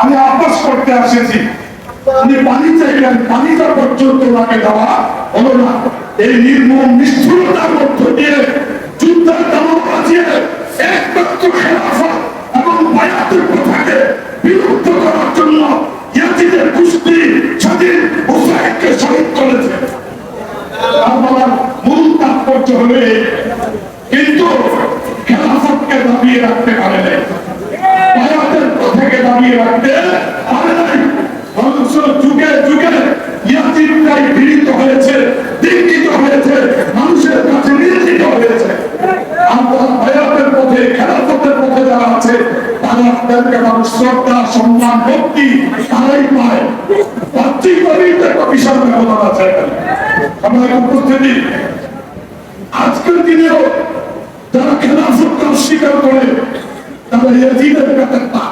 আমি আবাস করতে আসেছি উনি পানি চাইলেন, পানিটা পর্যন্ত ওনাকে দেওয়া হলো না এই নির্মম নিষ্ঠুরতার মধ্য দিয়ে যুদ্ধের দামও বাঁচিয়ে একমাত্র কুস্তি। কিন্তু খেলাফতকে দাবিয়ে রাখতে পারে নাই বায়াতের পথেকে রাখতে পারে নাই অথচ যুগে যুগে ইয়াজিদরাই পীড়িত হয়েছে দীক্ষিত হয়েছে মানুষের কাছে নিয়োজিত হয়েছে আজকের দিনেও যারা খেলাফতকে অস্বীকার করে তারা ইয়াজিদের কাছে পা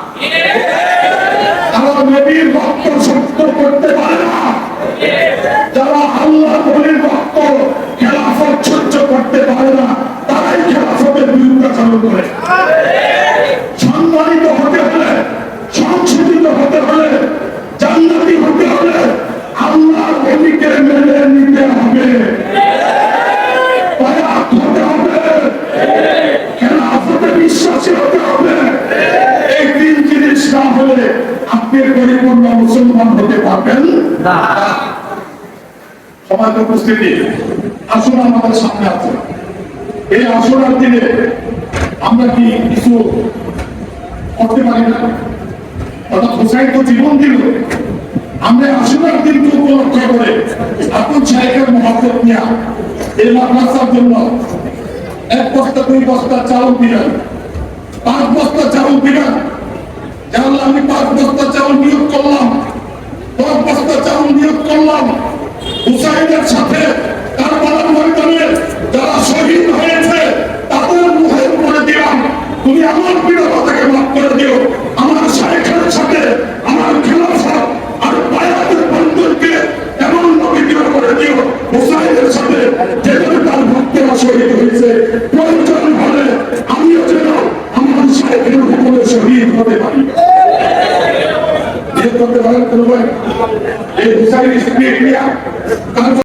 আমার নবীর ভক্ত শক্ত করতে পারে না যারা আল্লাহ নবীর ভক্ত খেলাফত সহ্য করতে পারে না তারাই খেলাফতের বিরুদ্ধাচরণ করে সম্মানিত হতে হলে সংশোধিত হতে হলে জান্নাতি হতে হলে আল্লাহ নবীকে মেনে নিতে হবে বায়াত হতে হবে খেলাফতে বিশ্বাসী হতে হবে এই তিন জিনিস না হলে আপনি পরিপূর্ণ মুসলমান হতে পারবেন? না। সমাজ উপস্থিতি। আসুন আমাদের সামনে আছে। এই আসরার দিনে আমরা কি কিছু করতে পারি না? অর্থাৎ হোসাইন তো জীবন দিল। আমরা আসরার দিনকে উপলক্ষ করে আপন সাহেবের মহাপত নিয়ে এই মাদ্রাসার জন্য এক বস্তা দুই বস্তা চাউল দিলেন পাঁচ বস্তা চাউল দিলেন জানলে আমি পাঁচ বস্তা চাউল নিয়োগ করলাম দশ বস্তা চাউল নিয়োগ করলাম হুসাইনের সাথে কারবালার ময়দানে যারা শহীদ হয়েছে, তাদের মুখে করে দিলাম। তুমি আমার বিরোধতাকে মাফ করে দিও। আমার শায়েখের সাথে, আমার খেলাফত আর বায়াতের বন্ধুকে এমন পবিত্র করে দিও। হুসাইনের সাথে যেখানে তার ভক্তরা শহীদ হয়েছে। প্রয়োজন হলে আমিও যেন আমার শায়েখের হুকুমে শহীদ হতে পারি। করতে পারেন কোনো এই হুসাইন নিয়ে।